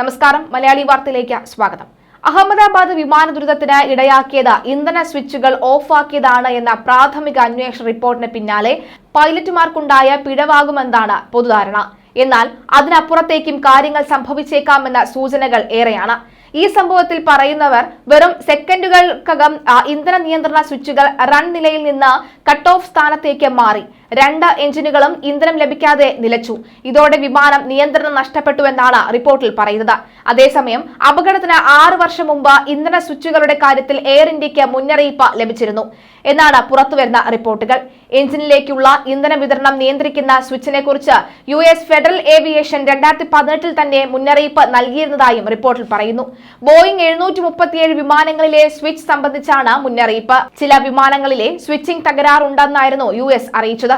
നമസ്കാരം മലയാളി വാർത്തയിലേക്ക് സ്വാഗതം. അഹമ്മദാബാദ് വിമാന ദുരിതത്തിന് ഇടയാക്കിയത് ഇന്ധന സ്വിച്ചുകൾ ഓഫാക്കിയതാണ് എന്ന പ്രാഥമിക അന്വേഷണ റിപ്പോർട്ടിന് പിന്നാലെ പൈലറ്റുമാർക്കുണ്ടായ പിഴവാകുമെന്നാണ് പൊതുധാരണ. എന്നാൽ അതിനപ്പുറത്തേക്കും കാര്യങ്ങൾ സംഭവിച്ചേക്കാമെന്ന സൂചനകൾ ഏറെയാണ്. ഈ സംഭവത്തിൽ പറയുന്നവർ വെറും സെക്കൻഡുകൾക്കകം ഇന്ധന നിയന്ത്രണ സ്വിച്ചുകൾ റൺ നിലയിൽ നിന്ന് കട്ട് ഓഫ് സ്ഥാനത്തേക്ക് മാറി. രണ്ട് എഞ്ചിനുകളും ഇന്ധനം ലഭിക്കാതെ നിലച്ചു. ഇതോടെ വിമാനം നിയന്ത്രണം നഷ്ടപ്പെട്ടുവെന്നാണ് റിപ്പോർട്ടിൽ പറയുന്നത്. അതേസമയം അപകടത്തിന് ആറു വർഷം മുമ്പ് ഇന്ധന സ്വിച്ചുകളുടെ കാര്യത്തിൽ എയർ ഇന്ത്യയ്ക്ക് മുന്നറിയിപ്പ് ലഭിച്ചിരുന്നു. എന്നാണ് പുറത്തുവരുന്ന റിപ്പോർട്ടുകൾ. എഞ്ചിനിലേക്കുള്ള ഇന്ധന വിതരണം നിയന്ത്രിക്കുന്ന സ്വിച്ചിനെ കുറിച്ച് യു എസ് ഫെഡറൽ ഏവിയേഷൻ രണ്ടായിരത്തി പതിനെട്ടിൽ തന്നെ മുന്നറിയിപ്പ് നൽകിയിരുന്നതായും റിപ്പോർട്ടിൽ പറയുന്നു. ബോയിംഗ് എഴുന്നൂറ്റി മുപ്പത്തിയേഴ് വിമാനങ്ങളിലെ സ്വിച്ച് സംബന്ധിച്ചാണ് മുന്നറിയിപ്പ്. ചില വിമാനങ്ങളിലെ സ്വിച്ചിംഗ് തകരാറുണ്ടെന്നായിരുന്നു യു എസ് അറിയിച്ചത്.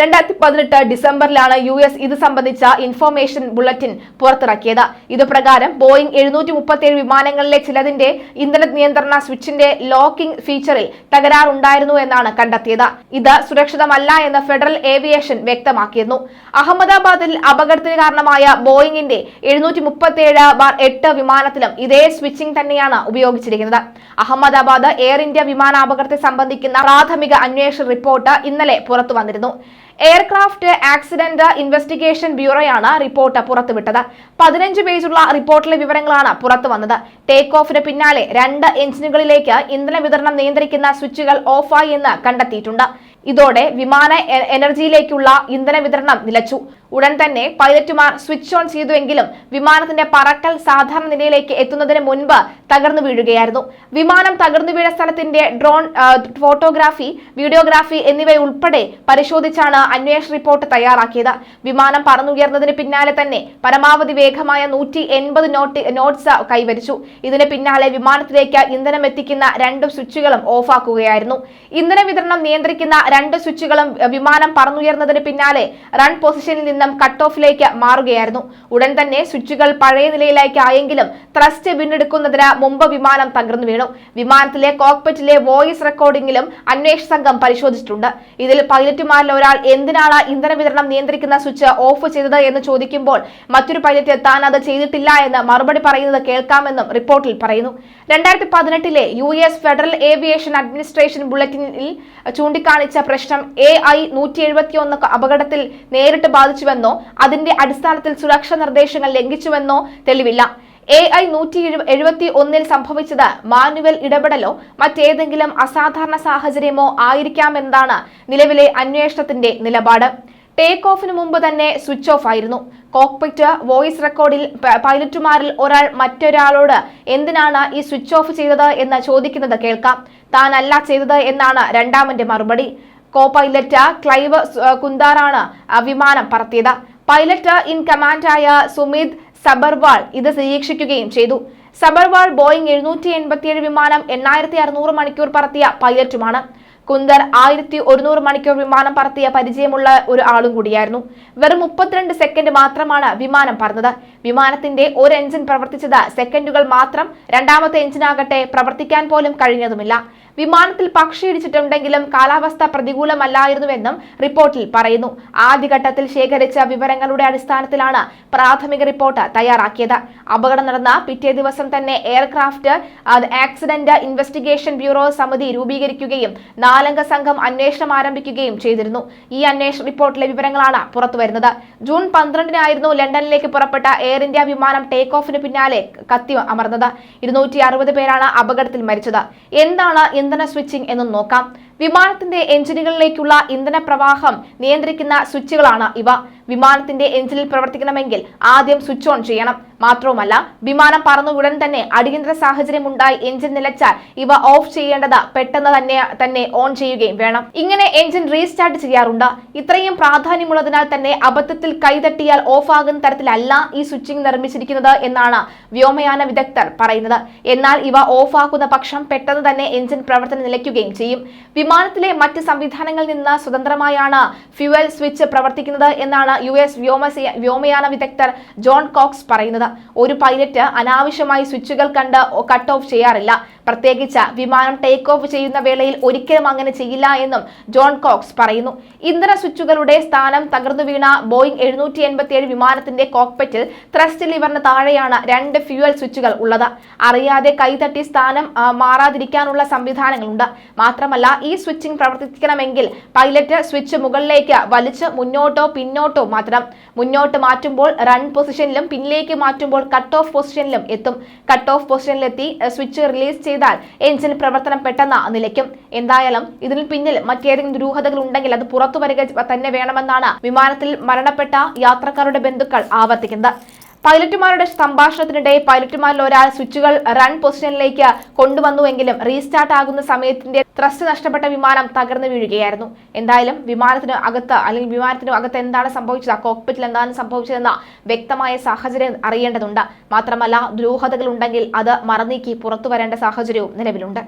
രണ്ടായിരത്തി പതിനെട്ട് ഡിസംബറിലാണ് യു എസ് ഇത് സംബന്ധിച്ച ഇൻഫർമേഷൻ ബുള്ളറ്റിൻ പുറത്തിറക്കിയത്. ഇതുപ്രകാരം ബോയിങ് എഴുന്നൂറ്റി മുപ്പത്തിയേഴ് വിമാനങ്ങളിലെ ചിലതിന്റെ ഇന്ധന നിയന്ത്രണ സ്വിച്ചിന്റെ ലോക്കിംഗ് ഫീച്ചറിൽ തകരാറുണ്ടായിരുന്നു എന്നാണ് കണ്ടെത്തിയത്. ഇത് സുരക്ഷിതമല്ല എന്ന് ഫെഡറൽ ഏവിയേഷൻ വ്യക്തമാക്കിയിരുന്നു. അഹമ്മദാബാദിൽ അപകടത്തിന് കാരണമായ ബോയിങ്ങിന്റെ എഴുന്നൂറ്റി മുപ്പത്തിയേഴ് ബാർ എട്ട് വിമാനത്തിലും ഇതേ സ്വിച്ചിംഗ് തന്നെയാണ് ഉപയോഗിച്ചിരിക്കുന്നത്. അഹമ്മദാബാദ് എയർ ഇന്ത്യ വിമാനാപകടത്തെ സംബന്ധിക്കുന്ന പ്രാഥമിക അന്വേഷണ റിപ്പോർട്ട് ഇന്നലെ പുറത്തു വന്നിരുന്നു എയർക്രാഫ്റ്റ് ആക്സിഡന്റ് ഇൻവെസ്റ്റിഗേഷൻ ബ്യൂറോയാണ് റിപ്പോർട്ട് പുറത്തുവിട്ടത്. പതിനഞ്ച് പേജുള്ള റിപ്പോർട്ടിലെ വിവരങ്ങളാണ് പുറത്തു വന്നത്. ടേക്ക് ഓഫിന് പിന്നാലെ രണ്ട് എഞ്ചിനുകളിലേക്ക് ഇന്ധന വിതരണം നിയന്ത്രിക്കുന്ന സ്വിച്ചുകൾ ഓഫായി എന്ന് കണ്ടെത്തിയിട്ടുണ്ട്. ഇതോടെ വിമാന എനർജിയിലേക്കുള്ള ഇന്ധന വിതരണം നിലച്ചു. ഉടൻ തന്നെ പൈലറ്റുമാർ സ്വിച്ച് ഓൺ ചെയ്തുവെങ്കിലും വിമാനത്തിന്റെ പറക്കൽ സാധാരണ നിലയിലേക്ക് എത്തുന്നതിന് മുൻപ് തകർന്നു വീഴുകയായിരുന്നു. വിമാനം തകർന്നു വീഴ സ്ഥലത്തിന്റെ ഡ്രോൺ ഫോട്ടോഗ്രാഫി വീഡിയോഗ്രാഫി എന്നിവയുൾപ്പെടെ പരിശോധിച്ചാണ് അന്വേഷണ റിപ്പോർട്ട് തയ്യാറാക്കിയത്. വിമാനം പറന്നുയർന്നതിന് പിന്നാലെ തന്നെ പരമാവധി വേഗമായ നൂറ്റി എൺപത് നോട്ട് നോട്ട്സ് കൈവരിച്ചു. ഇതിന് പിന്നാലെ വിമാനത്തിലേക്ക് ഇന്ധനം എത്തിക്കുന്ന രണ്ട് സ്വിച്ചുകളും ഓഫാക്കുകയായിരുന്നു. ഇന്ധന വിതരണം നിയന്ത്രിക്കുന്ന രണ്ട് സ്വിച്ചുകളും വിമാനം പറന്നുയർന്നതിന് പിന്നാലെ റൺ പൊസിഷനിൽ നിന്നും കട്ട് ഓഫിലേക്ക് മാറുകയായിരുന്നു. ഉടൻ തന്നെ സ്വിച്ചുകൾ പഴയ നിലയിലേക്കായെങ്കിലും ത്രസ്റ്റ് വീണ്ടെടുക്കുന്നതിന് മുമ്പ് വിമാനം തകർന്നു വീണു. വിമാനത്തിലെ കോക്പറ്റിലെ വോയിസ് റെക്കോർഡിംഗിലും അന്വേഷണ സംഘം പരിശോധിച്ചിട്ടുണ്ട്. ഇതിൽ പൈലറ്റുമാരിൽ ഒരാൾ എന്തിനാണ് ഇന്ധന വിതരണം നിയന്ത്രിക്കുന്ന സ്വിച്ച് ഓഫ് ചെയ്തത് എന്ന് ചോദിക്കുമ്പോൾ മറ്റൊരു പൈലറ്റ് താൻ അത് ചെയ്തിട്ടില്ല എന്ന് മറുപടി പറയുന്നത് കേൾക്കാമെന്നും റിപ്പോർട്ടിൽ പറയുന്നു. രണ്ടായിരത്തി പതിനെട്ടിലെ U S federal aviation administration ബുള്ളറ്റിനിൽ ചൂണ്ടിക്കാണിച്ച പ്രശ്നം എ ഐ നൂറ്റി എഴുപത്തിയൊന്ന് അപകടത്തിൽ നേരിട്ട് ബാധിച്ചുവെന്നോ അതിന്റെ അടിസ്ഥാനത്തിൽ സുരക്ഷാ നിർദ്ദേശങ്ങൾ ലംഘിച്ചുവെന്നോ തെളിവില്ല. എ ഐ നൂറ്റി എഴുപത്തി ഒന്നിൽ സംഭവിച്ചത് മാനുവൽ ഇടപെടലോ മറ്റേതെങ്കിലും അസാധാരണ സാഹചര്യമോ ആയിരിക്കാമെന്നാണ് നിലവിലെ അന്വേഷണത്തിന്റെ നിലപാട്. ടേക്ക് ഓഫിന് മുമ്പ് തന്നെ സ്വിച്ച് ഓഫ് ആയിരുന്നു. കോക്പിറ്റ് വോയിസ് റെക്കോർഡിൽ പൈലറ്റുമാരിൽ ഒരാൾ മറ്റൊരാളോട് എന്തിനാണ് ഈ സ്വിച്ച് ഓഫ് ചെയ്തത് എന്ന് ചോദിക്കുന്നത് കേൾക്കാം. താനല്ല ചെയ്തത് എന്നാണ് രണ്ടാമന്റെ മറുപടി. കോ പൈലറ്റ് ക്ലൈവ് കുന്താറാണ് വിമാനം പറത്തിയത്. പൈലറ്റ് ഇൻ കമാൻഡായ സുമിത് സബർവാൾ ഇത് നിരീക്ഷിക്കുകയും ചെയ്തു. സബർവാൾ ബോയിങ് എഴുന്നൂറ്റി എൺപത്തിയേഴ് വിമാനം എണ്ണായിരത്തി അറുന്നൂറ് മണിക്കൂർ പറത്തിയ പൈലറ്റുമാണ്. കുന്ദർ ആയിരത്തി ഒരുന്നൂറ് മണിക്കൂർ വിമാനം പറത്തിയ പരിചയമുള്ള ഒരു ആളും കൂടിയായിരുന്നു. വെറും മുപ്പത്തിരണ്ട് സെക്കൻഡ് മാത്രമാണ് വിമാനം പറന്നത്. വിമാനത്തിന്റെ ഒരു എഞ്ചിൻ പ്രവർത്തിച്ചത് സെക്കൻഡുകൾ മാത്രം രണ്ടാമത്തെ എഞ്ചിനാകട്ടെ പ്രവർത്തിക്കാൻ പോലും കഴിഞ്ഞതുമില്ല. വിമാനത്തിൽ പക്ഷിയിടിച്ചിട്ടുണ്ടെങ്കിലും കാലാവസ്ഥ പ്രതികൂലമല്ലായിരുന്നുവെന്നും റിപ്പോർട്ടിൽ പറയുന്നു. ആദ്യഘട്ടത്തിൽ ശേഖരിച്ച വിവരങ്ങളുടെ അടിസ്ഥാനത്തിലാണ് പ്രാഥമിക റിപ്പോർട്ട് തയ്യാറാക്കിയത്. അപകടം നടന്ന പിറ്റേ ദിവസം തന്നെ എയർക്രാഫ്റ്റ് ആക്സിഡന്റ് ഇൻവെസ്റ്റിഗേഷൻ ബ്യൂറോ സമിതി രൂപീകരിക്കുകയും നാലംഗ സംഘം അന്വേഷണം ആരംഭിക്കുകയും ചെയ്തിരുന്നു. ഈ അന്വേഷണ റിപ്പോർട്ടിലെ വിവരങ്ങളാണ് പുറത്തുവരുന്നത്. ജൂൺ പന്ത്രണ്ടിനായിരുന്നു ലണ്ടനിലേക്ക് പുറപ്പെട്ട എയർ ഇന്ത്യ വിമാനം ടേക്ക് ഓഫിന് പിന്നാലെ കത്തി അമർന്നത്. ഇരുന്നൂറ്റി അറുപത് പേരാണ് അപകടത്തിൽ മരിച്ചത്. എന്താണ് ഇന്ധന സ്വിച്ചിംഗ് എന്നും നോക്കാം. വിമാനത്തിന്റെ എഞ്ചിനുകളിലേക്കുള്ള ഇന്ധന പ്രവാഹം നിയന്ത്രിക്കുന്ന സ്വിച്ചുകളാണ് ഇവ. വിമാനത്തിന്റെ എഞ്ചിനിൽ പ്രവർത്തിക്കണമെങ്കിൽ ആദ്യം സ്വിച്ച് ഓൺ ചെയ്യണം. മാത്രവുമല്ല വിമാനം പറന്നു ഉടൻ തന്നെ അടിയന്തര സാഹചര്യം ഉണ്ടായി എഞ്ചിൻ നിലച്ചാൽ ഇവ ഓഫ് ചെയ്യേണ്ടത് പെട്ടെന്ന് തന്നെ തന്നെ ഓൺ ചെയ്യുകയും വേണം. ഇങ്ങനെ എഞ്ചിൻ റീസ്റ്റാർട്ട് ചെയ്യാറുണ്ട്. ഇത്രയും പ്രാധാന്യമുള്ളതിനാൽ തന്നെ അബദ്ധത്തിൽ കൈതട്ടിയാൽ ഓഫ് ആകുന്ന തരത്തിലല്ല ഈ സ്വിച്ചിങ് നിർമ്മിച്ചിരിക്കുന്നത് എന്നാണ് വ്യോമയാന വിദഗ്ധർ പറയുന്നത്. എന്നാൽ ഇവ ഓഫ് ആക്കുന്ന പക്ഷം പെട്ടെന്ന് തന്നെ എഞ്ചിൻ പ്രവർത്തനം നിലയ്ക്കുകയും ചെയ്യും. വിമാനത്തിലെ മറ്റ് സംവിധാനങ്ങളിൽ നിന്ന് സ്വതന്ത്രമായാണ് ഫ്യുവൽ സ്വിച്ച് പ്രവർത്തിക്കുന്നത് എന്നാണ് എന്നാണ് യു എസ് വ്യോമയാന വിദഗ്ധർ ജോൺ കോക്സ് പറയുന്നത് ഒരു പൈലറ്റ് അനാവശ്യമായി സ്വിച്ചുകൾ കണ്ട് കട്ട് ഓഫ് ചെയ്യാറില്ല. പ്രത്യേകിച്ച് വിമാനം ടേക്ക് ഓഫ് ചെയ്യുന്ന വേളയിൽ ഒരിക്കലും അങ്ങനെ ചെയ്യില്ല എന്നും ജോൺ കോക്സ് പറയുന്നു. ഇന്ധന സ്വിച്ചുകളുടെ സ്ഥാനം തകർന്നു വീണ ബോയിങ് എഴുന്നൂറ്റി എൺപത്തിയേഴ് വിമാനത്തിന്റെ കോക്പെറ്റിൽ ത്രസ്റ്റ് ലിവറിന് താഴെയാണ് രണ്ട് ഫ്യൂവൽ സ്വിച്ചുകൾ ഉള്ളത്. അറിയാതെ കൈതട്ടി സ്ഥാനം മാറാതിരിക്കാനുള്ള സംവിധാനങ്ങളുണ്ട്. മാത്രമല്ല ഈ സ്വിച്ചിംഗ് പ്രവർത്തിക്കണമെങ്കിൽ പൈലറ്റ് സ്വിച്ച് മുകളിലേക്ക് വലിച്ച് മുന്നോട്ടോ പിന്നോട്ടോ മാറ്റണം. മുന്നോട്ട് മാറ്റുമ്പോൾ റൺ പൊസിഷനിലും പിന്നിലേക്ക് മാറ്റുമ്പോൾ കട്ട് ഓഫ് പൊസിഷനിലും എത്തും. കട്ട് ഓഫ് പൊസിഷനിലെത്തി സ്വിച്ച് റിലീസ് ചെയ്താൽ എഞ്ചിൻ പ്രവർത്തനം പെട്ടെന്ന് നിലയ്ക്കും. എന്തായാലും ഇതിന് പിന്നിൽ മറ്റേതെങ്കിലും ദുരൂഹതകൾ ഉണ്ടെങ്കിൽ അത് പുറത്തു വരിക തന്നെ വേണമെന്നാണ് വിമാനത്തിൽ മരണപ്പെട്ട യാത്രക്കാരുടെ ബന്ധുക്കൾ ആവർത്തിക്കുന്നത്. പൈലറ്റുമാരുടെ സംഭാഷണത്തിനിടെ പൈലറ്റുമാരിൽ ഒരാൾ സ്വിച്ചുകൾ റൺ പൊസിഷനിലേക്ക് കൊണ്ടുവന്നുവെങ്കിലും റീസ്റ്റാർട്ട് ആകുന്ന സമയത്തിന്റെ ത്രസ്റ്റ് നഷ്ടപ്പെട്ട വിമാനം തകർന്നു വീഴുകയായിരുന്നു. എന്തായാലും വിമാനത്തിന് അകത്ത് അല്ലെങ്കിൽ വിമാനത്തിന് അകത്ത് എന്താണ് സംഭവിച്ചത്? കോക്പിറ്റിൽ എന്താണ് സംഭവിച്ചതെന്ന വ്യക്തമായ സാഹചര്യം അറിയേണ്ടതുണ്ട്. മാത്രമല്ല ദുരൂഹതകൾ ഉണ്ടെങ്കിൽ അത് മറന്നീക്കി പുറത്തു വരേണ്ട സാഹചര്യവും നിലവിലുണ്ട്.